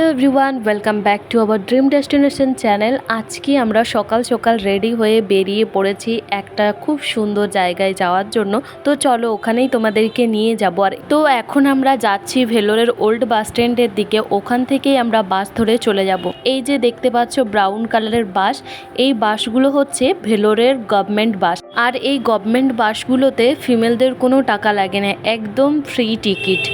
Hello everyone, welcome back to our dream destination channel. আজকে আমরা সকাল সকাল রেডি হয়ে বেরিয়ে পড়েছি একটা খুব সুন্দর জায়গায় যাওয়ার জন্য। তো চলো ওখানেই তোমাদেরকে নিয়ে যাব। আর তো এখন আমরা যাচ্ছি ভেলোরের ওল্ড বাস স্ট্যান্ডের দিকে। ওখান থেকেই আমরা বাস ধরে চলে যাব। এই যে দেখতে পাচ্ছ ব্রাউন কালারের বাস, এই বাসগুলো হচ্ছে ভেলোরের গভর্নমেন্ট বাস। আর এই গভর্নমেন্ট বাসগুলোতে ফিমেলদের কোনো টাকা লাগে না, একদম ফ্রি টিকিট।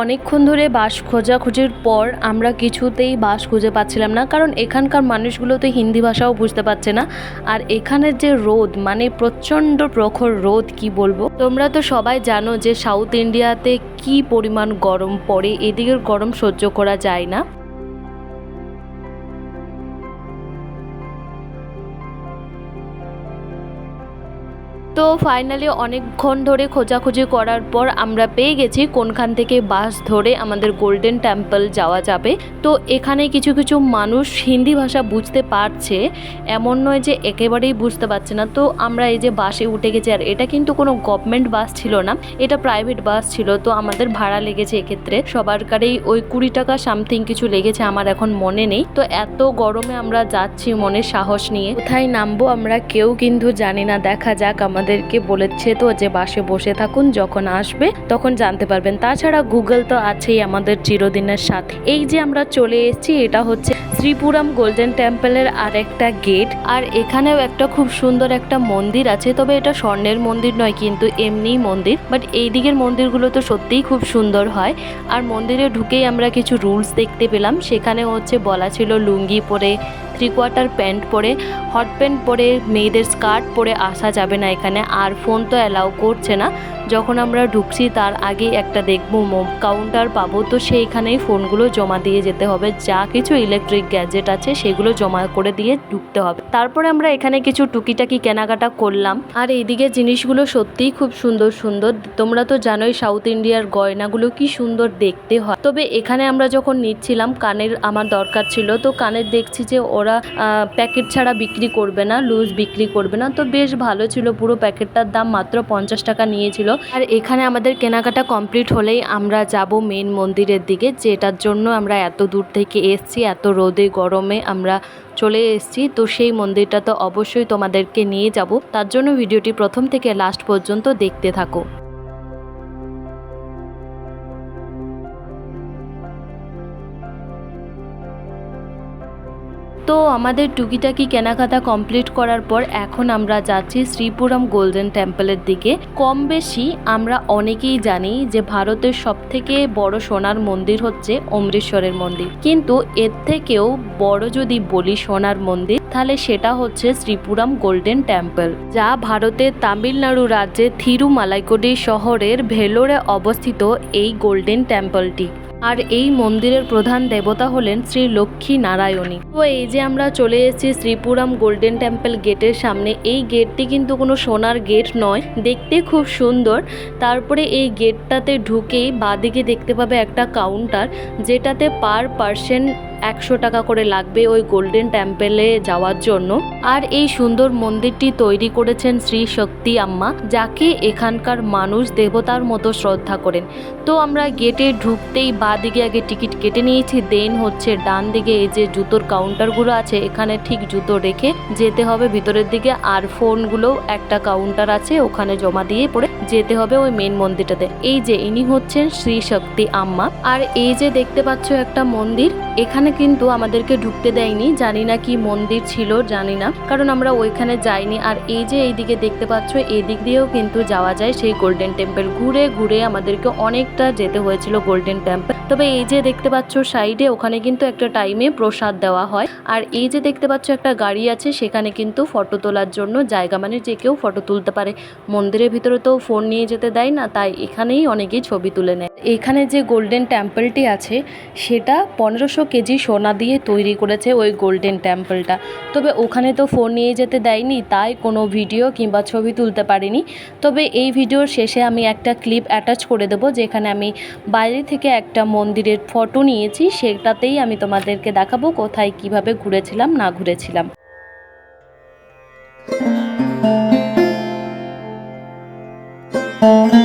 অনেকক্ষণ ধরে বাস খোঁজাখুঁজির পর আমরা কিছুতেই বাস খুঁজে পাচ্ছিলাম না, কারণ এখানকার মানুষগুলো তো হিন্দি ভাষাও বুঝতে পারছে না। আর এখানের যে রোদ মানে প্রচণ্ড প্রখর রোদ, কি বলব? তোমরা তো সবাই জানো যে সাউথ ইন্ডিয়াতে কি পরিমাণ গরম পড়ে, এদিকের গরম সহ্য করা যায় না। তো ফাইনালি অনেকক্ষণ ধরে খোঁজাখুঁজি করার পর আমরা পেয়ে গেছি কোনখান থেকে বাস ধরে আমাদের গোল্ডেন টেম্পল যাওয়া যাবে। তো এখানে কিছু কিছু মানুষ হিন্দি ভাষা বুঝতে পারছে, এমন নয় যে একেবারেই বুঝতে পারছে না। তো আমরা এই যে বাসে উঠে গেছি, আর এটা কিন্তু কোনো গভর্নমেন্ট বাস ছিল না, এটা প্রাইভেট বাস ছিল। তো আমাদের ভাড়া লেগেছে এক্ষেত্রে, সবার কারেই ওই কুড়ি টাকা সামথিং কিছু লেগেছে আমার এখন মনে নেই। তো এত গরমে আমরা যাচ্ছি মনে সাহস নিয়ে। কোথায় নামবো আমরা কেউ কিন্তু জানি না, দেখা যাক আমাদেরকে বলেছে তো যে বাসে বসে থাকুন, যখন আসবে তখন জানতে পারবেন। তাছাড়া গুগল তো আছেই আমাদের চিরদিনের সাথে। এই যে আমরা চলে এসেছি, এটা হচ্ছে শ্রীপুরম গোল্ডেন টেম্পলের আর একটা গেট। আর এখানেও একটা খুব সুন্দর একটা মন্দির আছে, তবে এটা স্বর্ণের মন্দির নয়, কিন্তু এমনিই মন্দির। বাট এই দিকের মন্দিরগুলো তো সত্যিই খুব সুন্দর হয়। আর মন্দিরে ঢুকেই আমরা কিছু রুলস দেখতে পেলাম। সেখানে হচ্ছে বলা ছিল লুঙ্গি পরে থ্রি কোয়ার্টার প্যান্ট পরে, হট প্যান্ট পরে, মেয়েদের স্কার্ট পরে আসা যাবে না এখানে, আর ফোন তো অ্যালাউ করছে না। যখন আমরা ঢুকছি, তার আগে একটা দেখব কাউন্টার পাবো, তো সেইখানেই ফোনগুলো জমা দিয়ে যেতে হবে। যা কিছু ইলেকট্রিক গ্যাজেট আছে, সেগুলো জমা করে দিয়ে ঢুকতে হবে। তারপরে আমরা এখানে কিছু টুকিটাকি কেনাকাটা করলাম। আর এইদিকে জিনিসগুলো সত্যিই খুব সুন্দর সুন্দর। তোমরা তো জানোই, সাউথ ইন্ডিয়ার গয়নাগুলো কি সুন্দর দেখতে হয়। তবে এখানে আমরা যখন নিচ্ছিলাম, কানের আমার দরকার ছিল, তো কানের দেখছি যে ওরা প্যাকেট ছাড়া বিক্রি করবে না লুজ বিক্রি করবে না। তো বেশ ভালো ছিল, পুরো প্যাকেটটার দাম মাত্র পঞ্চাশ টাকা নিয়েছিল। আর এখানে আমাদের কেনাকাটা কমপ্লিট হলেই আমরা যাব মেন মন্দিরের দিকে, যেটার জন্য আমরা এত দূর থেকে এসছি, এত রোদে, গরমে আমরা চলে এসেছি। তো সেই মন্দিরটা তো অবশ্যই তোমাদেরকে নিয়ে যাব। তার জন্য ভিডিওটি প্রথম থেকে লাস্ট পর্যন্ত দেখতে থাকো। তো আমাদের টুকিটাকি কেনাকাটা কমপ্লিট করার পর এখন আমরা যাচ্ছি শ্রীপুরম গোল্ডেন টেম্পলের দিকে। কম বেশি আমরা অনেকেই জানি যে ভারতের সবথেকে বড় সোনার মন্দির হচ্ছে অমৃতসরের মন্দির। কিন্তু এর থেকেও বড় যদি বলি সোনার মন্দির, তাহলে সেটা হচ্ছে শ্রীপুরম গোল্ডেন টেম্পল, যা ভারতের তামিলনাড়ু রাজ্যে থিরুমালাইকোডি শহরের ভেলোরে অবস্থিত এই গোল্ডেন টেম্পলটি। আর এই মন্দিরের প্রধান দেবতা হলেন শ্রী লক্ষ্মী নারায়ণী তো এই যে আমরা চলে এসেছি শ্রীপুরাম গোল্ডেন টেম্পল গেটের সামনে, এই গেটটি কিন্তু কোনো সোনার গেট নয়, দেখতে খুব সুন্দর। তারপরে এই গেটটাতে ঢুকেই বাদিকে দেখতে পাবে একটা কাউন্টার, যেটাতে পার পার্সেন্ট একশো টাকা করে লাগবে ওই গোল্ডেন টেম্পেলে যাওয়ার জন্য। আর এই সুন্দর মন্দিরটি তৈরি করেছেন শ্রী শক্তি আম্মা, যাকে এখানকার মানুষ দেবতার মতো শ্রদ্ধা করেন। তো আমরা গেটে ঢুকতেই বা দিকে আগে টিকিট কেটে নিয়েছি, দেন হচ্ছে ডান দিকে এই যে জুতোর কাউন্টারগুলো আছে, এখানে ঠিক জুতো রেখে যেতে হবে। ভিতরের দিকে আর ফোনগুলোও একটা কাউন্টার আছে, ওখানে জমা দিয়ে পরে যেতে হবে ওই মেন মন্দিরটাতে। এই যে ইনি হচ্ছেন শ্রী শক্তি আম্মা। আর এই যে দেখতে পাচ্ছ একটা মন্দির, এখানে কিন্তু আমাদেরকে ঢুকতে দেয়নি। জানি না কি মন্দির ছিল, জানি না। কারণ আমরা ওইখানে যাইনি। আর এই যে এইদিকে দেখতে পাচ্ছ, এদিক দিয়েও কিন্তু যাওয়া যায় সেই গোল্ডেন টেম্পল ঘুরে ঘুরে আমাদেরকে অনেকটা যেতে হয়েছিল গোল্ডেন টেম্পল তবে এই যে দেখতে পাচ্ছ, সাইডে ওখানে কিন্তু একটা টাইমে প্রসাদ দেওয়া হয়। আর এই যে দেখতে পাচ্ছ, একটা গাড়ি আছে, সেখানে কিন্তু ফটো তোলার জন্য জায়গা মানে যে কেউ ফটো তুলতে পারে। মন্দিরের ভিতরে তো ফোন নিয়ে যেতে দেয় না, তাই এখানেই অনেকেই ছবি তুলে নেয়। এখানে যে গোল্ডেন টেম্পলটি আছে, সেটা পনেরোশো কেজি সোনা দিয়ে তৈরি করেছে ওই গোল্ডেন টেম্পলটা তবে ওখানে তো ফোন নিয়ে যেতে দেয়নি, তাই কোনো ভিডিও কিংবা ছবি তুলতে পারিনি। তবে এই ভিডিওর শেষে আমি একটা ক্লিপ অ্যাটাচ করে দেবো, যেখানে আমি বাইরে থেকে একটা মন্দিরের ফটো নিয়েছি, সেটাতেই আমি তোমাদেরকে দেখাবো কোথায় কীভাবে ঘুরেছিলাম, না ঘুরেছিলাম। তো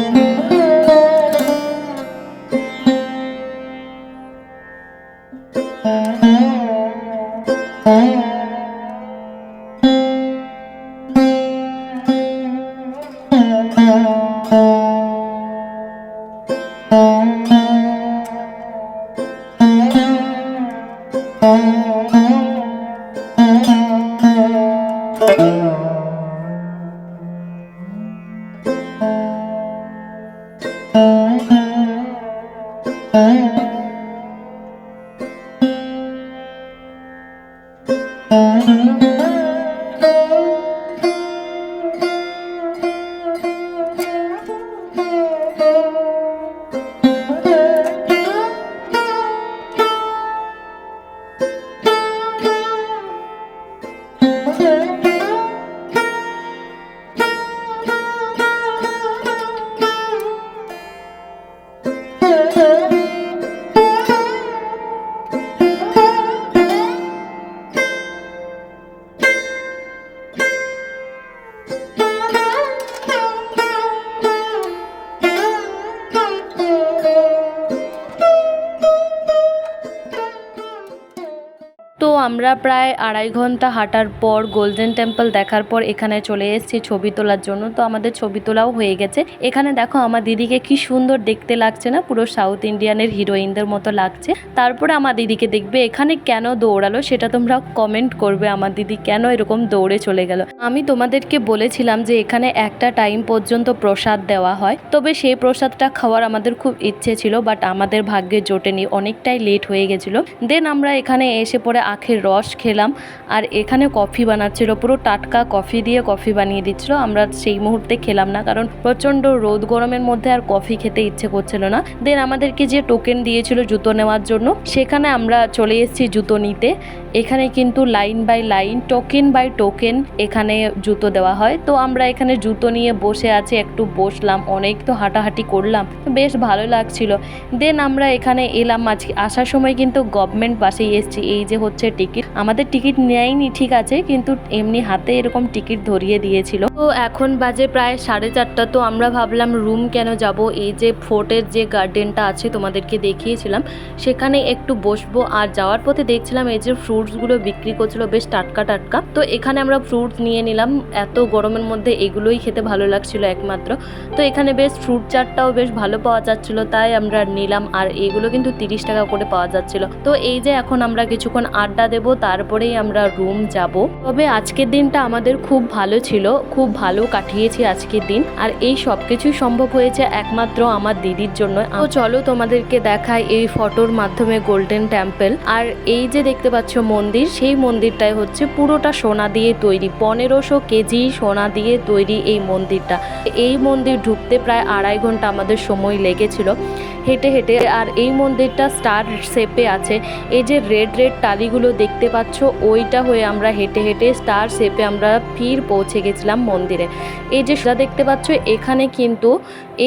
আমরা প্রায় আড়াই ঘণ্টা হাঁটার পর গোল্ডেন টেম্পল দেখার পর এখানে চলে এসেছি ছবি তোলার জন্য। তো আমাদের ছবি তোলাও হয়ে গেছে। এখানে দেখো আমার দিদিকে কি সুন্দর দেখতে লাগছে না? পুরো সাউথ ইন্ডিয়ানের হিরোইনদের মতো লাগছে। তারপরে আমার দিদিকে দেখবে, এখানে কেন দৌড়ালো সেটা তোমরা কমেন্ট করবে। আমার দিদি কেন এরকম দৌড়ে চলে গেল? আমি তোমাদেরকে বলেছিলাম যে এখানে একটা টাইম পর্যন্ত প্রসাদ দেওয়া হয়। তবে সেই প্রসাদটা খাওয়ার আমাদের খুব ইচ্ছে ছিল বাট আমাদের ভাগ্যে জোটেনি। অনেকটাই লেট হয়ে গেছিল। দেন আমরা এখানে এসে পরে আখের রস খেলাম আর এখানে কফি বানাচ্ছিল, পুরো টাটকা কফি দিয়ে কফি বানিয়ে দিচ্ছিল। আমরা সেই মুহূর্তে খেলাম না কারণ প্রচণ্ড রোদ, গরমের মধ্যে আর কফি খেতে ইচ্ছে করছিল না। দেন আমাদেরকে যে টোকেন দিয়েছিল জুতো নেওয়ার জন্য, সেখানে আমরা চলে এসেছি জুতো নিতে। এখানে কিন্তু line by line token by token এখানে জুতো দেওয়া হয়। তো আমরা এখানে জুতো নিয়ে বসে আছি, একটু বসলাম, অনেক তো হাঁটাহাঁটি করলাম। বেশ ভালো লাগছিল। দেন আমরা এখানে এলাম আজকে আসার সময় কিন্তু গভর্নমেন্ট বাসেই এসেছি। এই যে হচ্ছে টিকিট আমাদের টিকিট নেয়নি, ঠিক আছে, কিন্তু এমনি হাতে এরকম টিকিট ধরিয়ে দিয়েছিল। তো এখন বাজে প্রায় সাড়ে চারটা, তো আমরা ভাবলাম রুম কেন যাব? এই যে ফোর্টের যে গার্ডেনটা আছে, তোমাদেরকে দেখিয়েছিলাম। সেখানে একটু বসবো। আর যাওয়ার পথে দেখছিলাম এই যে ফ্রুটসগুলো বিক্রি করছিল বেশ টাটকা টাটকা। তো এখানে আমরা ফ্রুটস নিয়ে নিলাম। এত গরমের মধ্যে এগুলোই খেতে ভালো লাগছিল একমাত্র। তো এখানে বেশ ফ্রুট চাটটাও বেশ ভালো পাওয়া যাচ্ছিল, তাই আমরা নিলাম। আর এগুলো কিন্তু তিরিশ টাকা করে পাওয়া যাচ্ছিল। তো এই যে এখন আমরা কিছুক্ষণ আড্ডা দেব, তারপরেই আমরা রুম যাব। তবে আজকের দিনটা আমাদের খুব ভালো ছিল, খুব ভালো কাটিয়েছি আজকের দিন। আর এই সব কিছুই সম্ভব হয়েছে একমাত্র আমার দিদির জন্য। চলো তোমাদেরকে দেখাই এই ফটোর মাধ্যমে গোল্ডেন টেম্পল আর এই যে দেখতে পাচ্ছ মন্দির, সেই মন্দিরটাই হচ্ছে পুরোটা সোনা দিয়ে তৈরি, পনেরোশো কেজি সোনা দিয়ে তৈরি এই মন্দিরটা। এই মন্দির ঢুকতে প্রায় আড়াই ঘণ্টা আমাদের সময় লেগেছিল, হেঁটে হেঁটে। আর এই মন্দিরটা স্টার শেপে আছে, এই যে রেড রেড টালিগুলো দেখতে পাচ্ছ, ওইটা হয়ে আমরা হেঁটে হেঁটে স্টার শেপে আমরা ফির পৌঁছে গেছিলাম মন্দিরে। এই যে সেটা দেখতে পাচ্ছ, এখানে কিন্তু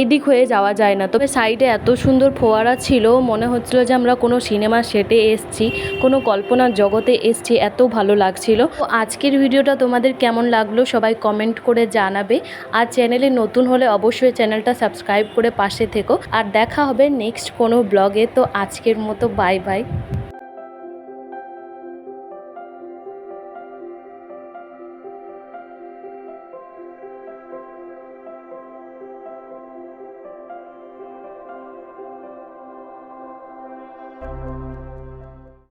এদিক হয়ে যাওয়া যায় না। তবে সাইডে এত সুন্দর ফোয়ারা ছিল, মনে হচ্ছিল যে আমরা কোনো সিনেমা সেটে এসছি, কোনো কল্পনার জগতে এসছি, এত ভালো লাগছিল। তো আজকের ভিডিওটা তোমাদের কেমন লাগল সবাই কমেন্ট করে জানাবে। আর চ্যানেলে নতুন হলে অবশ্যই চ্যানেলটা সাবস্ক্রাইব করে পাশে থেকো। আর দেখা হবে নেক্সট কোনো ব্লগে তো আজকের মতো বাই বাই